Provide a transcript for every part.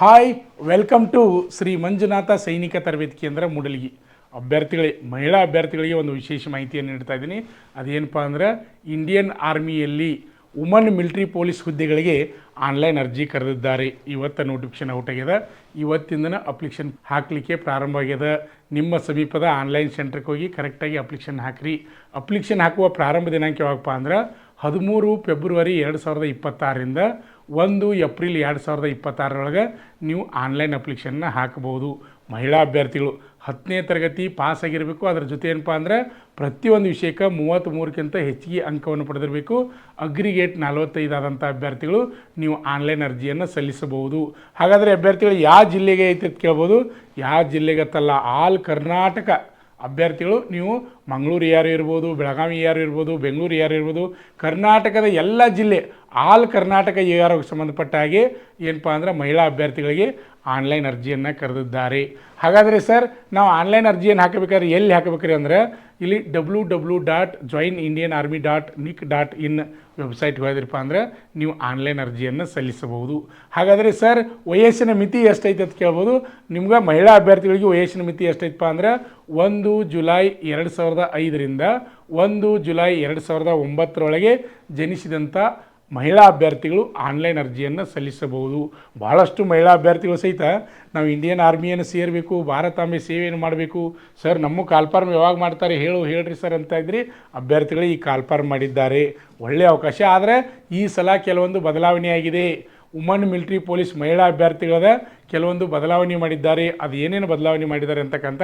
Hi welcome to Shri Manjunatha ಸೈನಿಕ ತರಬೇತಿ ಕೇಂದ್ರ ಮೂಡಲಗಿ ಅಭ್ಯರ್ಥಿಗಳೇ, ಮಹಿಳಾ ಅಭ್ಯರ್ಥಿಗಳಿಗೆ ಒಂದು ವಿಶೇಷ ಮಾಹಿತಿಯನ್ನು ನೀಡ್ತಾ ಇದ್ದೀನಿ. ಅದೇನಪ್ಪ ಅಂದ್ರೆ ಇಂಡಿಯನ್ ಆರ್ಮಿಯಲ್ಲಿ ವುಮನ್ ಮಿಲಿಟರಿ ಪೊಲೀಸ್ ಹುದ್ದೆಗಳಿಗೆ ಆನ್ಲೈನ್ ಅರ್ಜಿ ಕರೆದಿದ್ದಾರೆ. ಇವತ್ತು ನೋಟಿಫಿಕೇಶನ್ ಔಟ್ ಆಗ್ಯದ ಇವತ್ತಿಂದನ ಅಪ್ಲಿಕೇಶನ್ ಹಾಕಲಿಕ್ಕೆ ಪ್ರಾರಂಭ ಆಗ್ಯದ ನಿಮ್ಮ ಸಮೀಪದ ಆನ್ಲೈನ್ ಸೆಂಟ್ರಿಗೆ ಹೋಗಿ ಕರೆಕ್ಟಾಗಿ ಅಪ್ಲಿಕೇಶನ್ ಹಾಕ್ರಿ. ಅಪ್ಲಿಕೇಶನ್ ಹಾಕುವ ಪ್ರಾರಂಭ ದಿನಾಂಕ ಯಾವಾಗಪ್ಪ ಅಂದ್ರೆ ಹದಿಮೂರು ಫೆಬ್ರವರಿ ಎರಡು ಸಾವಿರದ ಇಪ್ಪತ್ತಾರರಿಂದ ಒಂದು ಏಪ್ರಿಲ್ ಎರಡು ಸಾವಿರದ ಇಪ್ಪತ್ತಾರರೊಳಗೆ ನೀವು ಆನ್ಲೈನ್ ಅಪ್ಲಿಕೇಶನ್ನ ಹಾಕಬಹುದು. ಮಹಿಳಾ ಅಭ್ಯರ್ಥಿಗಳು ಹತ್ತನೇ ತರಗತಿ ಪಾಸ್ ಆಗಿರಬೇಕು ಅದರ ಜೊತೆ ಏನಪ್ಪ ಅಂದರೆ ಪ್ರತಿಯೊಂದು ವಿಷಯಕ್ಕೆ ಮೂವತ್ತ್ಮೂರಕ್ಕಿಂತ ಹೆಚ್ಚಿಗೆ ಅಂಕವನ್ನು ಪಡೆದಿರಬೇಕು. ಅಗ್ರಿಗೇಟ್ ನಲವತ್ತೈದಾದಂಥ ಅಭ್ಯರ್ಥಿಗಳು ನೀವು ಆನ್ಲೈನ್ ಅರ್ಜಿಯನ್ನು ಸಲ್ಲಿಸಬಹುದು. ಹಾಗಾದರೆ ಅಭ್ಯರ್ಥಿಗಳು ಯಾವ ಜಿಲ್ಲೆಗೆ ಐತೆ ಅಂತ ಕೇಳ್ಬೋದು. ಯಾವ ಜಿಲ್ಲೆಗೆ ತಲ್ಲ ಆಲ್ ಕರ್ನಾಟಕ ಅಭ್ಯರ್ಥಿಗಳು ನೀವು ಮಂಗಳೂರು ಯಾರು ಇರ್ಬೋದು, ಬೆಳಗಾವಿ ಯಾರು ಇರ್ಬೋದು, ಬೆಂಗಳೂರು ಯಾರು ಇರ್ಬೋದು, ಕರ್ನಾಟಕದ ಎಲ್ಲ ಜಿಲ್ಲೆ, ಆಲ್ ಕರ್ನಾಟಕ ಯಾರು ಸಂಬಂಧಪಟ್ಟ ಹಾಗೆ ಏನಪ್ಪ ಅಂದ್ರೆ ಮಹಿಳಾ ಅಭ್ಯರ್ಥಿಗಳಿಗೆ ಆನ್ಲೈನ್ ಅರ್ಜಿಯನ್ನು ಕರೆದಿದ್ದಾರೆ. ಹಾಗಾದರೆ ಸರ್, ನಾವು ಆನ್ಲೈನ್ ಅರ್ಜಿಯನ್ನು ಹಾಕಬೇಕಾದ್ರೆ ಎಲ್ಲಿ ಹಾಕಬೇಕ್ರಿ ಅಂದ್ರೆ ಇಲ್ಲಿ W W dot join Indian army dot nic dot in ವೆಬ್ಸೈಟ್ಗೆ ಹೋದ್ರಪ್ಪ ಅಂದ್ರೆ ನೀವು ಆನ್ಲೈನ್ ಅರ್ಜಿಯನ್ನು ಸಲ್ಲಿಸಬಹುದು. ಹಾಗಾದರೆ ಸರ್, ವಯಸ್ಸಿನ ಮಿತಿ ಎಷ್ಟೈತೆ ಅಂತ ಕೇಳ್ಬೋದು. ನಿಮ್ಗೆ ಮಹಿಳಾ ಅಭ್ಯರ್ಥಿಗಳಿಗೆ ವಯಸ್ಸಿನ ಮಿತಿ ಎಷ್ಟೈತಪ್ಪ ಅಂದ್ರೆ ಒಂದು ಜುಲೈ ಎರಡು ಸಾವಿರದ ಐದರಿಂದ ಒಂದು ಜುಲೈ ಎರಡು ಸಾವಿರದ ಒಂಬತ್ತರೊಳಗೆ ಜನಿಸಿದಂಥ ಮಹಿಳಾ ಅಭ್ಯರ್ಥಿಗಳು ಆನ್ಲೈನ್ ಅರ್ಜಿಯನ್ನು ಸಲ್ಲಿಸಬಹುದು. ಭಾಳಷ್ಟು ಮಹಿಳಾ ಅಭ್ಯರ್ಥಿಗಳು ಸಹಿತ ನಾವು ಇಂಡಿಯನ್ ಆರ್ಮಿಯನ್ನು ಸೇರಬೇಕು, ಭಾರತಾಂಬೆ ಸೇವೆಯನ್ನು ಮಾಡಬೇಕು. ಸರ್, ನಮ್ಮ ಕಾಲ್ಫಾರ್ಮ್ ಯಾವಾಗ ಮಾಡ್ತಾರೆ ಹೇಳು, ಹೇಳ್ರಿ ಸರ್ ಅಂತ ಇದ್ರಿ ಅಭ್ಯರ್ಥಿಗಳು ಈ ಕಾಲ್ಫಾರ್ಮ್ ಮಾಡಿದ್ದಾರೆ. ಒಳ್ಳೆಯ ಅವಕಾಶ. ಆದರೆ ಈ ಸಲ ಕೆಲವೊಂದು ಬದಲಾವಣೆ ಆಗಿದೆ ವುಮನ್ ಮಿಲಿಟರಿ ಪೊಲೀಸ್ ಮಹಿಳಾ ಅಭ್ಯರ್ಥಿಗಳದ ಕೆಲವೊಂದು ಬದಲಾವಣೆ ಮಾಡಿದ್ದಾರೆ. ಅದು ಏನೇನು ಬದಲಾವಣೆ ಮಾಡಿದ್ದಾರೆ ಅಂತಕ್ಕಂಥ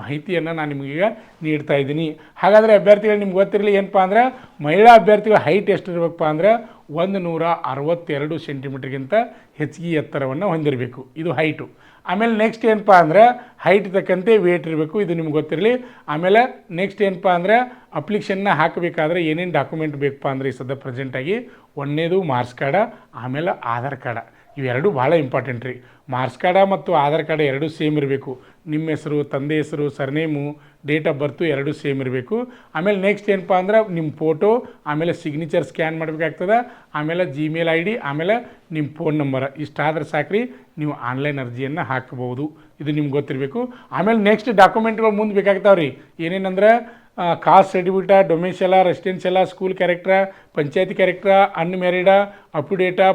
ಮಾಹಿತಿಯನ್ನು ನಾನು ನಿಮಗೀಗ ನೀಡ್ತಾ ಇದ್ದೀನಿ. ಹಾಗಾದರೆ ಅಭ್ಯರ್ಥಿಗಳು ನಿಮ್ಗೆ ಗೊತ್ತಿರಲಿ, ಏನಪ್ಪ ಅಂದ್ರೆ ಮಹಿಳಾ ಅಭ್ಯರ್ಥಿಗಳ ಹೈಟ್ ಎಷ್ಟಿರಬೇಕಪ್ಪ ಅಂದ್ರೆ ಒಂದು ನೂರ ಅರವತ್ತೆರಡು ಸೆಂಟಿಮೀಟ್ರ್ಗಿಂತ ಹೆಚ್ಚಿಗೆ ಎತ್ತರವನ್ನು ಹೊಂದಿರಬೇಕು. ಇದು ಹೈಟು ಆಮೇಲೆ ನೆಕ್ಸ್ಟ್ ಏನಪ್ಪ ಅಂದ್ರೆ ಹೈಟ್ ತಕ್ಕಂತೆ ವೇಟ್ ಇರಬೇಕು. ಇದು ನಿಮ್ಗೆ ಗೊತ್ತಿರಲಿ. ಆಮೇಲೆ ನೆಕ್ಸ್ಟ್ ಏನಪ್ಪ ಅಂದ್ರೆ ಅಪ್ಲಿಕೇಶನ್ನ ಹಾಕಬೇಕಾದ್ರೆ ಏನೇನು ಡಾಕ್ಯುಮೆಂಟ್ ಬೇಕಪ್ಪ ಅಂದರೆ ಈ ಸದ್ಯ ಪ್ರೆಸೆಂಟಾಗಿ ಒಂದನೇದು ಮಾರ್ಕ್ಸ್ ಕಾರ್ಡ ಆಮೇಲೆ ಆಧಾರ್ ಕಾರ್ಡ ಇವೆರಡು ಭಾಳ ಇಂಪಾರ್ಟೆಂಟ್ ರೀ. ಮಾರ್ಕ್ಸ್ ಕಾರ್ಡ ಮತ್ತು ಆಧಾರ್ ಕಾರ್ಡ್ ಎರಡೂ ಸೇಮ್ ಇರಬೇಕು. ನಿಮ್ಮ ಹೆಸರು, ತಂದೆ ಹೆಸರು ಸರ್ನೇಮು ಡೇಟ್ ಆಫ್ ಬರ್ತು ಎರಡೂ ಸೇಮ್ ಇರಬೇಕು. ಆಮೇಲೆ ನೆಕ್ಸ್ಟ್ ಏನಪ್ಪ ಅಂದ್ರೆ ನಿಮ್ಮ ಫೋಟೋ ಆಮೇಲೆ ಸಿಗ್ನೇಚರ್ ಸ್ಕ್ಯಾನ್ ಮಾಡಬೇಕಾಗ್ತದೆ. ಆಮೇಲೆ ಜಿಮೇಲ್ ಐ ಡಿ ಆಮೇಲೆ ನಿಮ್ಮ ಫೋನ್ ನಂಬರ್ ಇಷ್ಟಾದ್ರೆ ಸಾಕ್ರಿ, ನೀವು ಆನ್ಲೈನ್ ಅರ್ಜಿಯನ್ನು ಹಾಕಬಹುದು. ಇದು ನಿಮ್ಗೆ ಗೊತ್ತಿರಬೇಕು. ಆಮೇಲೆ ನೆಕ್ಸ್ಟ್ ಡಾಕ್ಯುಮೆಂಟ್ಗಳು ಮುಂದೆ ಬೇಕಾಗ್ತಾವೆ ರೀ ಏನೇನಂದ್ರೆ ಕಾಸ್ಟ್ ಸರ್ಟಿಫಿಕೇಟ ಡೊಮೆನ್ಷಿಯಲ ರೆಸಿಡೆನ್ಷಿಯಲ ಸ್ಕೂಲ್ ಕ್ಯಾರೆಕ್ಟ್ರ ಪಂಚಾಯತಿ ಕ್ಯಾರೆಕ್ಟ್ರ unmarried up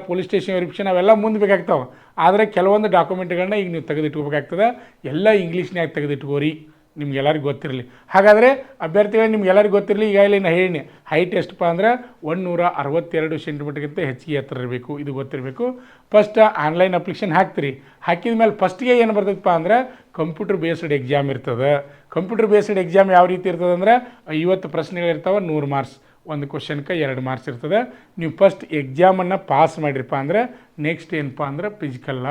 police station verification ಅವೆಲ್ಲ ಮುಂದೆ ಬೇಕಾಗ್ತಾವೆ. ಆದರೆ ಕೆಲವೊಂದು ಡಾಕ್ಯುಮೆಂಟ್ಗಳನ್ನ ಈಗ ನೀವು ತೆಗೆದಿಟ್ಕೋಬೇಕಾಗ್ತದೆ. ಎಲ್ಲ ಇಂಗ್ಲೀಷ್ನ್ಯಾಗ ತೆಗೆದಿಟ್ಕೋರಿ. ನಿಮ್ಗೆಲ್ಲರಿಗೂ ಗೊತ್ತಿರಲಿ. ಹಾಗಾದರೆ ಅಭ್ಯರ್ಥಿಗಳು ನಿಮ್ಗೆಲ್ಲರಿಗೂ ಗೊತ್ತಿರಲಿ, ಈಗ ಇಲ್ಲಿ ನಾನು ಹೇಳಿನಿ. ಹೈಟ್ ಎಷ್ಟಪ್ಪ ಅಂದ್ರೆ ನೂರ ಅರವತ್ತೆರಡು ಸೆಂಟಿಮೀಟರ್ಗಿಂತ ಹೆಚ್ಚಿಗೆ ಎತ್ತರ ಇರಬೇಕು, ಇದು ಗೊತ್ತಿರಬೇಕು. ಫಸ್ಟ್ ಆನ್ಲೈನ್ ಅಪ್ಲಿಕೇಶನ್ ಹಾಕ್ತೀರಿ. ಹಾಕಿದ ಮೇಲೆ ಫಸ್ಟ್ಗೆ ಏನು ಬರ್ತದಪ್ಪ ಅಂದ್ರೆ ಕಂಪ್ಯೂಟರ್ ಬೇಸ್ಡ್ ಎಕ್ಸಾಮ್ ಇರ್ತದೆ. ಕಂಪ್ಯೂಟರ್ ಬೇಸ್ಡ್ ಎಕ್ಸಾಮ್ ಯಾವ ರೀತಿ ಇರ್ತದೆ ಅಂದ್ರೆ ಐವತ್ತು ಪ್ರಶ್ನೆಗಳಿರ್ತಾವೆ ನೂರು ಮಾರ್ಕ್ಸ್ ಒಂದು ಕ್ವಶನ್ಗೆ ಎರಡು ಮಾರ್ಕ್ಸ್ ಇರ್ತದೆ. ನೀವು ಫಸ್ಟ್ ಎಕ್ಸಾಮನ್ನು ಪಾಸ್ ಮಾಡಿರಪ್ಪ ಅಂದರೆ ನೆಕ್ಸ್ಟ್ ಏನಪ್ಪ ಅಂದ್ರೆ ಫಿಸಿಕಲ್ಲ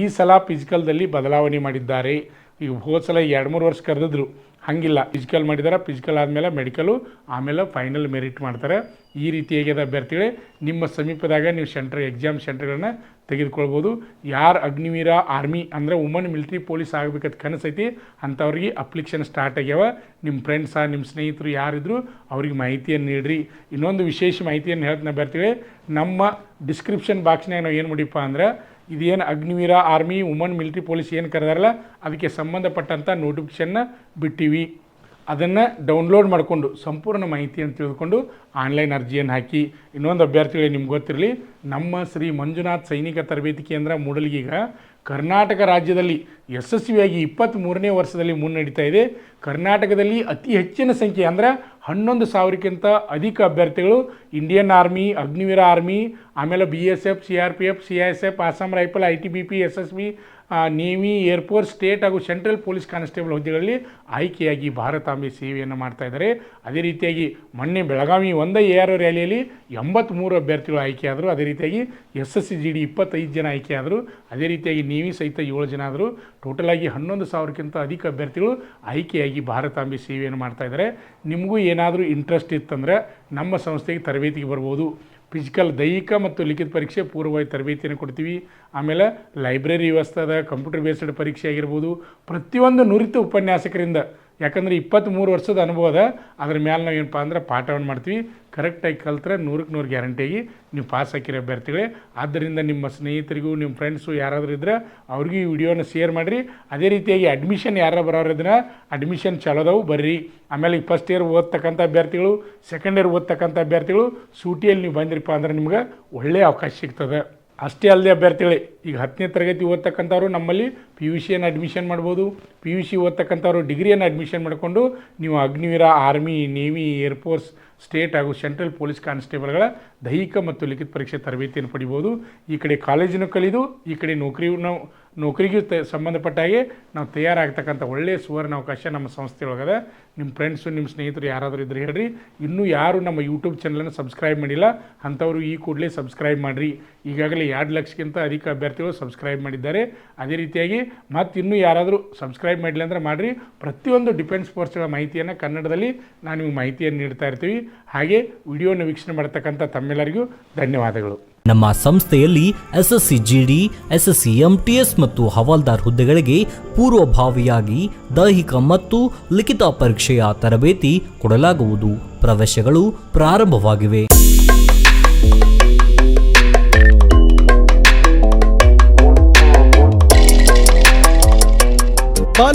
ಈ ಸಲ ಫಿಸಿಕಲ್ದಲ್ಲಿ ಬದಲಾವಣೆ ಮಾಡಿದ್ದಾರೆ. ಈಗ ಹೋದ ಸಲ ಎರಡು ಮೂರು ವರ್ಷ ಕರೆದಿದ್ರು. ಹಾಗಿಲ್ಲ. ಫಿಸಿಕಲ್ ಮಾಡಿದಾರೆ ಫಿಸಿಕಲ್ ಆದಮೇಲೆ ಮೆಡಿಕಲು ಆಮೇಲೆ ಫೈನಲ್ ಮೆರಿಟ್ ಮಾಡ್ತಾರೆ. ಈ ರೀತಿಯಾಗ್ಯದ ಅಭ್ಯರ್ಥಿಗಳೇ, ನಿಮ್ಮ ಸಮೀಪದಾಗ ನೀವು ಸೆಂಟ್ರ್ ಎಕ್ಸಾಮ್ ಸೆಂಟರ್ಗಳನ್ನ ತೆಗೆದುಕೊಳ್ಬೋದು. ಯಾರು ಅಗ್ನಿವೀರ ಆರ್ಮಿ ಅಂದರೆ ವುಮನ್ ಮಿಲಿಟ್ರಿ ಪೊಲೀಸ್ ಆಗಬೇಕಂತ ಕನಸೈತಿ ಅಂಥವ್ರಿಗೆ ಅಪ್ಲಿಕೇಶನ್ ಸ್ಟಾರ್ಟ್ ಆಗ್ಯಾವ. ನಿಮ್ಮ ಫ್ರೆಂಡ್ಸ ನಿಮ್ಮ ಸ್ನೇಹಿತರು ಯಾರಿದ್ರು ಅವ್ರಿಗೆ ಮಾಹಿತಿಯನ್ನು ನೀಡ್ರಿ. ಇನ್ನೊಂದು ವಿಶೇಷ ಮಾಹಿತಿಯನ್ನು ಹೇಳ್ತೀನಿ ಅಭ್ಯರ್ಥಿಗಳೇ, ನಮ್ಮ ಡಿಸ್ಕ್ರಿಪ್ಷನ್ ಬಾಕ್ಸ್ನಾಗ ನಾವು ಏನು ಮಾಡಿಪ್ಪ ಅಂದ್ರೆ ಇದೇನು Agniveer army woman military police ಏನು ಕರೆದಾರಲ್ಲ ಅದಕ್ಕೆ ಸಂಬಂಧಪಟ್ಟಂಥ ನೋಟಿಫಿಕೇಷನ್ನ ಬಿಟ್ಟಿವಿ. ಅದನ್ನು ಡೌನ್ಲೋಡ್ ಮಾಡಿಕೊಂಡು ಸಂಪೂರ್ಣ ಮಾಹಿತಿಯನ್ನು ತಿಳಿದುಕೊಂಡು ಆನ್ಲೈನ್ ಅರ್ಜಿಯನ್ನು ಹಾಕಿ. ಇನ್ನೊಂದು ಅಭ್ಯರ್ಥಿಗಳಿಗೆ ನಿಮ್ಗೆ ಗೊತ್ತಿರಲಿ, ನಮ್ಮ ಶ್ರೀ ಮಂಜುನಾಥ್ ಸೈನಿಕ ತರಬೇತಿ ಕೇಂದ್ರ ಮೂಡಲಿಗೀಗ ಕರ್ನಾಟಕ ರಾಜ್ಯದಲ್ಲಿ ಯಶಸ್ವಿಯಾಗಿ ಇಪ್ಪತ್ತ್ಮೂರನೇ ವರ್ಷದಲ್ಲಿ ಮುನ್ನಡೀತಾ ಇದೆ. ಕರ್ನಾಟಕದಲ್ಲಿ ಅತಿ ಹೆಚ್ಚಿನ ಸಂಖ್ಯೆ ಅಂದರೆ ಹನ್ನೊಂದು ಸಾವಿರಕ್ಕಿಂತ ಅಧಿಕ ಅಭ್ಯರ್ಥಿಗಳು ಇಂಡಿಯನ್ ಆರ್ಮಿ ಅಗ್ನಿವೀರ ಆರ್ಮಿ ಆಮೇಲೆ B S F C R P F C S F Assam rifle I T B P S S B navy air force state ಹಾಗೂ ಸೆಂಟ್ರಲ್ ಪೊಲೀಸ್ ಕಾನ್ಸ್ಟೇಬಲ್ ಹುದ್ದೆಗಳಲ್ಲಿ ಆಯ್ಕೆಯಾಗಿ ಭಾರತಾಂಬೆ ಸೇವೆಯನ್ನು ಮಾಡ್ತಾ ಇದ್ದಾರೆ. ಅದೇ ರೀತಿಯಾಗಿ ಮೊನ್ನೆ ಬೆಳಗಾವಿ ಒಂದೇ ಎ ಆರ್ ರ್ಯಾಲಿಯಲ್ಲಿ ಎಂಬತ್ತ್ಮೂರು ಅಭ್ಯರ್ಥಿಗಳು ಆಯ್ಕೆಯಾದರು. ಅದೇ ರೀತಿಯಾಗಿ S S C G D ಇಪ್ಪತ್ತೈದು ಜನ ಆಯ್ಕೆಯಾದರು. ಅದೇ ರೀತಿಯಾಗಿ ನೇವಿ ಸಹಿತ ಏಳು ಜನ ಆದರು. ಟೋಟಲಾಗಿ ಹನ್ನೊಂದು ಸಾವಿರಕ್ಕಿಂತ ಅಧಿಕ ಅಭ್ಯರ್ಥಿಗಳು ಆಯ್ಕೆಯಾಗಿ ಭಾರತಾಂಬೆ ಸೇವೆಯನ್ನು ಮಾಡ್ತಾ ಇದ್ದಾರೆ. ನಿಮಗೂ ಏನಾದರೂ ಇಂಟ್ರೆಸ್ಟ್ ಇತ್ತಂದರೆ ನಮ್ಮ ಸಂಸ್ಥೆಗೆ ತರಬೇತಿಗೆ ಬರ್ಬೋದು. ಫಿಸಿಕಲ್ ದೈಹಿಕ ಮತ್ತು ಲಿಖಿತ ಪರೀಕ್ಷೆ ಪೂರ್ವವಾಗಿ ತರಬೇತಿಯನ್ನು ಕೊಡ್ತೀವಿ. ಆಮೇಲೆ ಲೈಬ್ರರಿ ವ್ಯವಸ್ಥೆ ಅದ ಕಂಪ್ಯೂಟರ್ ಬೇಸ್ಡ್ ಪರೀಕ್ಷೆ ಆಗಿರ್ಬೋದು. ಪ್ರತಿಯೊಂದು ನುರಿತ ಉಪನ್ಯಾಸಕರಿಂದ ಯಾಕಂದ್ರೆ ಇಪ್ಪತ್ತ್ಮೂರು ವರ್ಷದ ಅನುಭವದ ಅದ. ಅದ್ರ ಮೇಲೆ ನಾವು ಏನಪ್ಪ ಅಂದ್ರೆ ಪಾಠವನ್ನು ಮಾಡ್ತೀವಿ. ಕರೆಕ್ಟಾಗಿ ಕಲ್ತ್ರೆ ನೂರಕ್ಕೆ ನೂರು ಗ್ಯಾರಂಟಿಯಾಗಿ ನೀವು ಪಾಸ್ ಹಾಕಿರೋ ಅಭ್ಯರ್ಥಿಗಳೇ. ಆದ್ದರಿಂದ ನಿಮ್ಮ ಸ್ನೇಹಿತರಿಗೂ ನಿಮ್ಮ ಫ್ರೆಂಡ್ಸು ಯಾರಾದರೂ ಇದ್ರೆ ಅವ್ರಿಗೂ ಈ ವಿಡಿಯೋನ ಶೇರ್ ಮಾಡಿರಿ. ಅದೇ ರೀತಿಯಾಗಿ ಅಡ್ಮಿಷನ್ ಯಾರು ಬರೋರು ಇದ್ರೆ ಅಡ್ಮಿಷನ್ ಚಲೋದವು ಬರ್ರಿ. ಆಮೇಲೆ ಈಗ ಫಸ್ಟ್ ಇಯರ್ ಓದ್ತಕ್ಕಂಥ ಅಭ್ಯರ್ಥಿಗಳು ಸೆಕೆಂಡ್ ಇಯರ್ ಓದ್ತಕ್ಕಂಥ ಅಭ್ಯರ್ಥಿಗಳು, ಸೂಟಿಯಲ್ಲಿ ನೀವು ಬಂದಿರಪ್ಪ ಅಂದ್ರೆ ನಿಮ್ಗೆ ಒಳ್ಳೆಯ ಅವಕಾಶ ಸಿಗ್ತದೆ. ಅಷ್ಟೇ ಅಲ್ಲದೆ ಅಭ್ಯರ್ಥಿಗಳೇ, ಈಗ ಹತ್ತನೇ ತರಗತಿ ಓದ್ತಕ್ಕಂಥವ್ರು ನಮ್ಮಲ್ಲಿ ಪಿ ಯು ಸಿಯನ್ನು ಅಡ್ಮಿಷನ್ ಮಾಡ್ಬೋದು. ಪಿ ಯು ಸಿ ಓದ್ತಕ್ಕಂಥವ್ರು ಡಿಗ್ರಿಯನ್ನು ಅಡ್ಮಿಷನ್ ಮಾಡಿಕೊಂಡು ನೀವು Agniveer army navy air force state ಹಾಗೂ ಸೆಂಟ್ರಲ್ ಪೊಲೀಸ್ ಕಾನ್ಸ್ಟೇಬಲ್ಗಳ ದೈಹಿಕ ಮತ್ತು ಲಿಖಿತ ಪರೀಕ್ಷೆ ತರಬೇತಿಯನ್ನು ಪಡಿಬೋದು. ಈ ಕಡೆ ಕಾಲೇಜನ್ನು ಕಲಿದು, ಈ ಕಡೆ ನೌಕರಿಯನ್ನು ನೌಕರಿಗೂ ತ ಸಂಬಂಧಪಟ್ಟ ಹಾಗೆ ನಾವು ತಯಾರಾಗ್ತಕ್ಕಂಥ ಒಳ್ಳೆಯ ಸುವರ್ಣ ಅವಕಾಶ ನಮ್ಮ ಸಂಸ್ಥೆ ಒಳಗದ ನಿಮ್ಮ ಫ್ರೆಂಡ್ಸು ನಿಮ್ಮ ಸ್ನೇಹಿತರು ಯಾರಾದರೂ ಇದ್ರೆ ಹೇಳ್ರಿ. ಇನ್ನೂ ಯಾರು ನಮ್ಮ ಯೂಟ್ಯೂಬ್ ಚಾನಲನ್ನು ಸಬ್ಸ್ಕ್ರೈಬ್ ಮಾಡಿಲ್ಲ. ಅಂಥವರು ಈ ಕೂಡಲೇ ಸಬ್ಸ್ಕ್ರೈಬ್ ಮಾಡಿರಿ. ಈಗಾಗಲೇ ಎರಡು ಲಕ್ಷಕ್ಕಿಂತ ಅಧಿಕ ಅಭ್ಯರ್ಥಿಗಳು ಸಬ್ಸ್ಕ್ರೈಬ್ ಮಾಡಿದ್ದಾರೆ. ಅದೇ ರೀತಿಯಾಗಿ ಮತ್ತು ಇನ್ನೂ ಯಾರಾದರೂ ಸಬ್ಸ್ಕ್ರೈಬ್ ಮಾಡಿಲ್ಲ ಅಂದರೆ ಮಾಡಿರಿ. ಪ್ರತಿಯೊಂದು ಡಿಫೆನ್ಸ್ ಫೋರ್ಸ್ಗಳ ಮಾಹಿತಿಯನ್ನು ಕನ್ನಡದಲ್ಲಿ ನಾನು ನಿಮಗೆ ಮಾಹಿತಿಯನ್ನು ನೀಡ್ತಾ ಇರ್ತೀವಿ. ಹಾಗೆ ವಿಡಿಯೋನ ವೀಕ್ಷಣೆ ಮಾಡ್ತಕ್ಕಂಥ ತಮ್ಮೆಲ್ಲರಿಗೂ ಧನ್ಯವಾದಗಳು. ನಮ್ಮ ಸಂಸ್ಥೆಯಲ್ಲಿ ಎಸ್ಎಸ್ಸಿ ಜಿಡಿ ಎಸ್ಎಸ್ಸಿ ಎಂಟಿಎಸ್ ಮತ್ತು ಹವಾಲ್ದಾರ್ ಹುದ್ದೆಗಳಿಗೆ ಪೂರ್ವಭಾವಿಯಾಗಿ ದೈಹಿಕ ಮತ್ತು ಲಿಖಿತ ಪರೀಕ್ಷೆಯ ತರಬೇತಿ ಕೊಡಲಾಗುವುದು. ಪ್ರವೇಶಗಳು ಪ್ರಾರಂಭವಾಗಿವೆ.